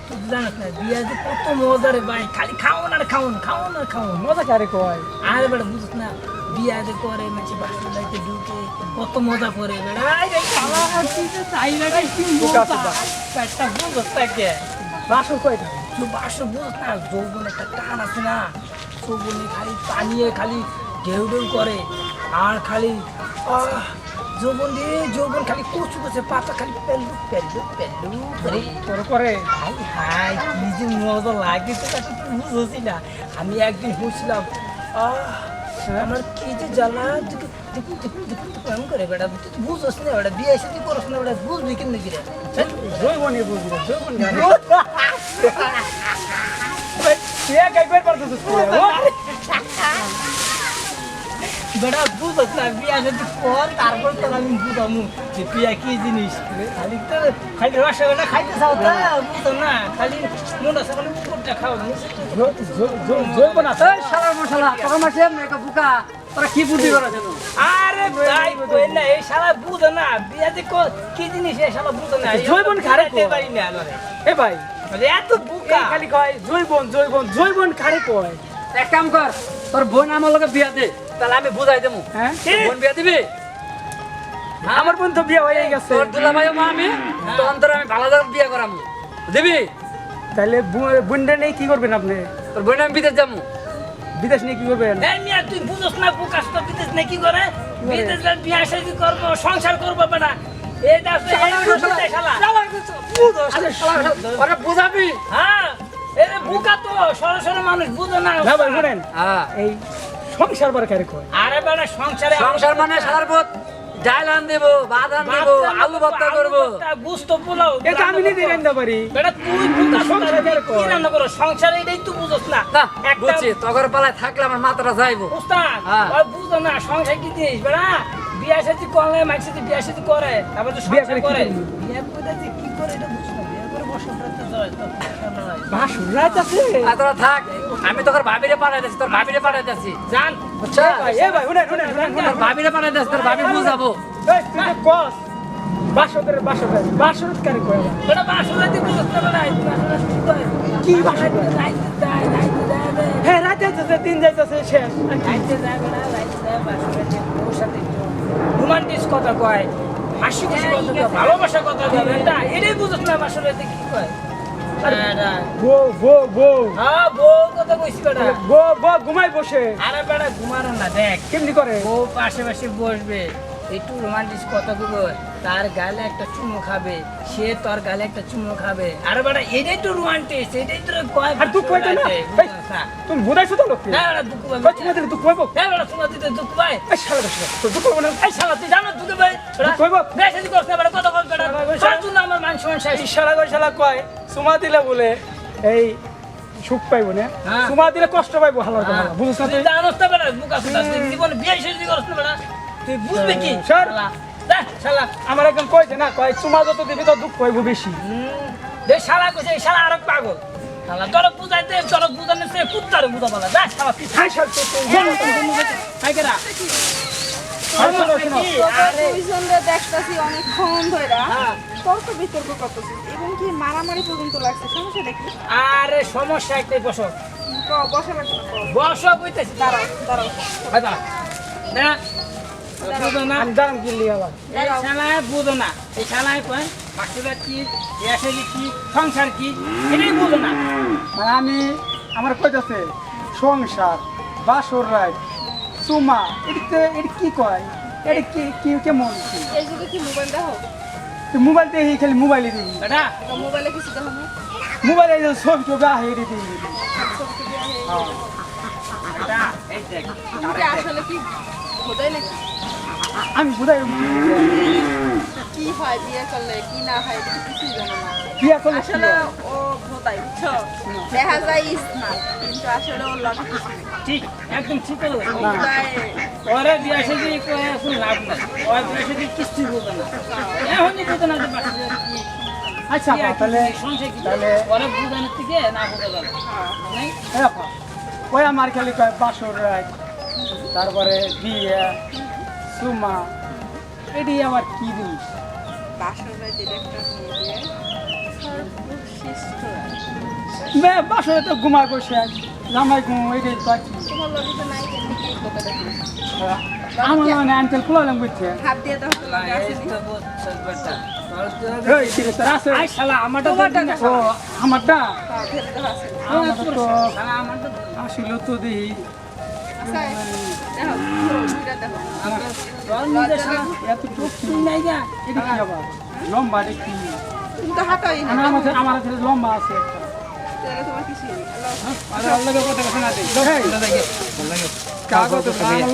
তুই জানিস না বিয়া যে কত মজা রে ভাই খালি খাওন আর খাওন খাওন আর খাওন। মজা কারে কয়? আরে বুঝছ না বিয়া যে করে মাঝে বাসন লাইতে ঢুকে কত মজা করে আই রে খাওয়া কি যে চাই না রে, কি মজা। পেটটা বুঝছ থাকে বাসন কয়টা তুই বাসন বুঝছ না যৌবন একটা টান আছে না? যৌবনে খালি পানিয়ে খালি ঢেউ ঢেউ করে আর খালি আহ, যৌবন দিয়ে যৌবন খালি কচু কচু পাতা খালি পেল্লু পেল্লু পেল্লু করে তোর করে হাই হাই কি যে মজা লাগে তো তাকে বুঝছি না। আমি একদিন শুনছিলাম আহ আমার কি যে জ্বালা কেমন করে বেটা তুই তো বুঝছিস না বেটা বিয়ে এসে তুই করছ না বেটা বুঝবি কেন কি রে? জৈবনে বুঝবি না, জৈবন গানে। তুই পারতেছিস? তুই, ও? বেটা বুঝছ না বিয়ে তুই কর তারপর তোর আমি বুঝামু যে বিয়া কি জিনিস? খালি তো খালি রসগোল্লা খাইতে চাও তা বুঝো না? খালি মনটা সকালে উপরটা খাও না জৈ- জৈ- জৈ- জৈবন আছে এই শালার মশলা তোর মাসে মেয়েকে বুকা তোরা কি বুদ্ধি করা যেন আরে ভাই কই না এই শালা বুঝো না বিয়া যে কো- জিনিস এই শালা বুঝো না? জৈবন খারে কো। পারি না এ ভাই এত বুকা। খালি কয় জৈবন জৈবন জৈবন কারে কয়? এক কাম কর তোর বোন আমার লগে বিয়া দে। তাহলে আমি বুঝাই দেবো। হ্যাঁ? বোন বিয়া দিবি? আমার বোন তো বিয়ে হয়ে গেছে। তোর দুলা ভাই মা আমি? তখন তোর আমি ভালো দাম বিয়া করামু। দিবি তাহলে বোনটা নিয়ে কি করবেন আপনি? তোর বোন আমি বিদেশ যাব বিদেশ নিয়ে কি করবেন? এই মিয়া তুই বুঝোস না বুকাস তো বিদেশ না কি করে? বিদেশ বিয়া শাদি করব? সংসার করব শালা ওরা বুঝাবি। হ্যাঁ এরে বুকা তো সরাসরি মানুষ বুঝো না। না ভাই শুনেন। হ্যাঁ। এই সংসার বার কারে কয়? আরে বেটা সংসারে সংসার মানে সাদার পথ। ডাল আন দেবো আলু ভর্তা করব। গুস্ত পোলাও এটা আমি নিজে রান্না পারি। বেটা তুই বুকা সংসারে সংসারে বের কর। কি রান্না করো? সংসারে এটাই তুই বুঝোস না। না বুঝছি তগর পালায় থাকলে আমার মাথাটা যাইবো। উস্তাদ হ্যাঁ। ওই বুঝো না সংসার কি জিনিস? বেড়া বিয়া সাথে করলে মাইক সাথে বিয়া সাথে করে তারপর তো সংসার করে। করে বিয়া করে কি করে এটা বুঝো না থাক আমি তোর ভাবিরে পাঠাই দিচ্ছি তোর ভাবিরে পাঠাই দিচ্ছি জান। তোর ভাবিরে পাঠাই দিচ্ছি তোর ভাবি বুঝাবো বাসা রাতে। হ্যাঁ দিন যাইতেছে শেষ। রোমান্টিক কথা কয়। হাসি খুশি কথা ভালোবাসা কথা এটাই কি কয় হ্যাঁ বউ কথা কইছি বেটা। বউ বউ ঘুমাই বসে। আরে বেটা ঘুমানো না দেখ। কেমনি করে? বউ পাশে পাশে বসবে একটু রোমান্টিক কথা কইব তার গালে একটা চুমু খাবে সে তোর গালে একটা চুমু খাবে। আরে বেটা এটাই তো রোমান্টিক এটাই তো কয় আর তুই কইতে না? এই, তুমি বুঝাইছো তো লোককে না দুঃখ তুমি দিলে হ্যাঁ দুঃখ এই শালা দশ তো দুঃখ হবে না? এই শালা তুই জানো দুঃখ বেশি বেটা তোর জন্য আমার মান সম্মান শেষ? শালা কয় সুমা দিলে বলে এই সুখ পাইবো না? হ্যাঁ। সুমা দিলে কষ্ট পাইবো হালার কথা বুঝছ না তুই তুই জানোস না বেটা মুখ আছে তুই জীবনে বিয়ে শেষ দিকে করছ না। বেটা তুই বুঝবি কি। শালা। আমার একদম কইছে না কয় সুমা যত দিবি তো দুঃখ পাইবো বেশি। দে শালা কইছে শালা আরেক পাগল। শালা তোর বুঝাইতে তোর বুঝানো সে কুত্তারে বুঝা বলা যা শালা তুই হাই শাল তো দেখতাছি অনেকক্ষণ ধইরা। হ্যাঁ। তর্ক বিতর্ক করতেছি। এবং কি মারামারি পর্যন্ত লাগছে সমস্যা দেখি। আরে সমস্যা একটাই বসো। বসা বস। বসো কইতেছি দাঁড়াও বুঝো না। আমি দাঁড়ান কিনলি আবার? এই শালায় বুঝো না। এই শালায় কয় বাচ্চাদের কি এসে কি সংসার কি এটাই বুঝো না। মানে আমি আমার কইতাছে সংসার বাসর রাত সুমা এদিকে এটা কি কয়? এটা কি কি কেমন? কি এই যুগে কি মোবাইল দেখো তুই মোবাইল দেখি খালি মোবাইলে দিবি তো মোবাইলে কিছু দেখো না? মোবাইলে যে ছবি টবি আহে এটা দিবি টবি এই দেখ কি আসলে কি খোদাই নাকি আমি কি হয় বিয়ে করলে কি না হয় এটা কিছুই জানো না। বিয়া করলে আসলে ও খোদাই বুঝছ? দেখা যায় ইসমাল কিন্তু আসলে ওর লগে ঠিক একদম ঠিক হলো না। তাই ওরে বিয়া সাথে কয়ে এখন লাভ নাই। ওই বিয়া সাথে কিস্তি বলতো না। এখনই বলতো না যে বাচ্চাদের কি আচ্ছা তাহলে তাহলে- ওরে বুঝানোর থেকে না বোঝা গেল নাই? এই আপা, ওই আমার খালি কয় বাসর তারপরে বিয়ে সুমা এটি আমার কি জিনিস? বাসর তো ঘুমায় বসে জামাই ঘুম এটাই কি? আমার মানে আনতেল খোলালাম বুঝছে তো হয়তো লগে আসেনি। এই ঠিক আছে আছে। আই শালা আমারটা হ্যাঁ, আসিল তো দেখি লম্বা দেখি। আমার লম্বা আছে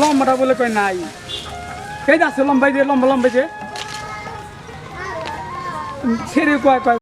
লম্বাটা বলে কই নাই এই যাচ্ছে লম্বাই যে লম্বা লম্বাই যে ছেড়ে কয় কয়